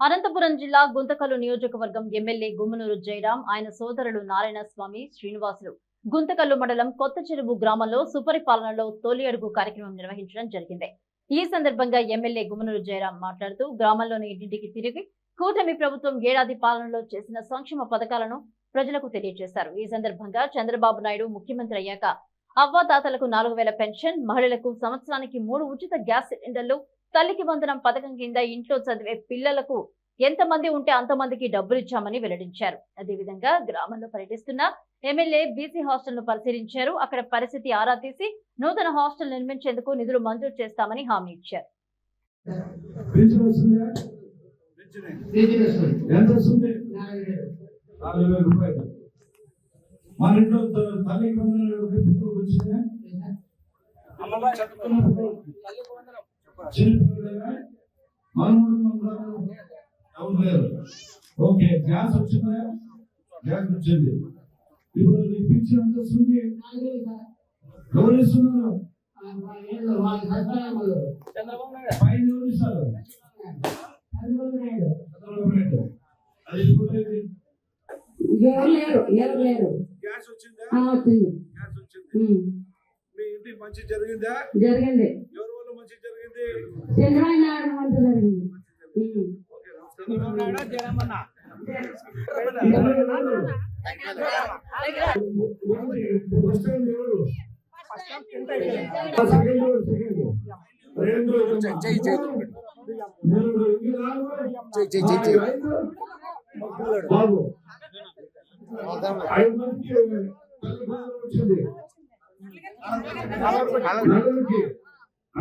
అనంతపురం జిల్లా గుంతకల్లు నియోజకవర్గం ఎమ్మెల్యే గుమ్మనూరు జయరాం ఆయన సోదరులు నారాయణ స్వామి శ్రీనివాసులు. గుంతకల్లు మండలం కొత్త చెరువు గ్రామంలో సుపరిపాలనలో తొలి అడుగు కార్యక్రమం నిర్వహించడం జరిగింది. ఈ సందర్భంగా ఎమ్మెల్యే గుమ్మనూరు జయరాం మాట్లాడుతూ గ్రామంలోని ఇంటింటికి తిరిగి కూటమి ప్రభుత్వం ఏడాది పాలనలో చేసిన సంక్షేమ పథకాలను ప్రజలకు తెలియజేశారు. ఈ సందర్భంగా చంద్రబాబు నాయుడు ముఖ్యమంత్రి అయ్యాక అవ్వాతాతలకు నాలుగు వేల పెన్షన్ మహిళలకు సంవత్సరానికి మూడు ఉచిత గ్యాస్ సిలిండర్లు తల్లికి వందనం పథకం కింద ఇంట్లో చదివే పిల్లలకు ఎంతమంది ఉంటే అంతమందికి డబ్బులు ఇచ్చామని వెల్లడించారు. అదేవిధంగా గ్రామంలో పర్యటిస్తున్న ఎమ్మెల్యే బీసీ హాస్టల్ను పరిశీలించారు. అక్కడ పరిస్థితి ఆరా తీసి నూతన హాస్టల్ నిర్మించేందుకు నిధులు మంజూరు చేస్తామని హామీ ఇచ్చారు. తల్లికి ఎవరు లేరు ఓకే గ్యాస్ వచ్చిందా గ్యాస్ వచ్చింది ఇప్పుడు వేలు సార్. ఎవరు ఇస్తున్నారు. పైన ఎవరు ఇస్తారు. అది ఇప్పుడు ఏది? ఎవరు లేరు ఎవరు లేరు గ్యాస్ వచ్చిందా గ్యాస్ వచ్చింది. మీ ఇంటికి మంచి జరిగిందా జరిగింది ఎవరి మంచి జరిగింది. బాబు ఐదు మందికి వచ్చింది.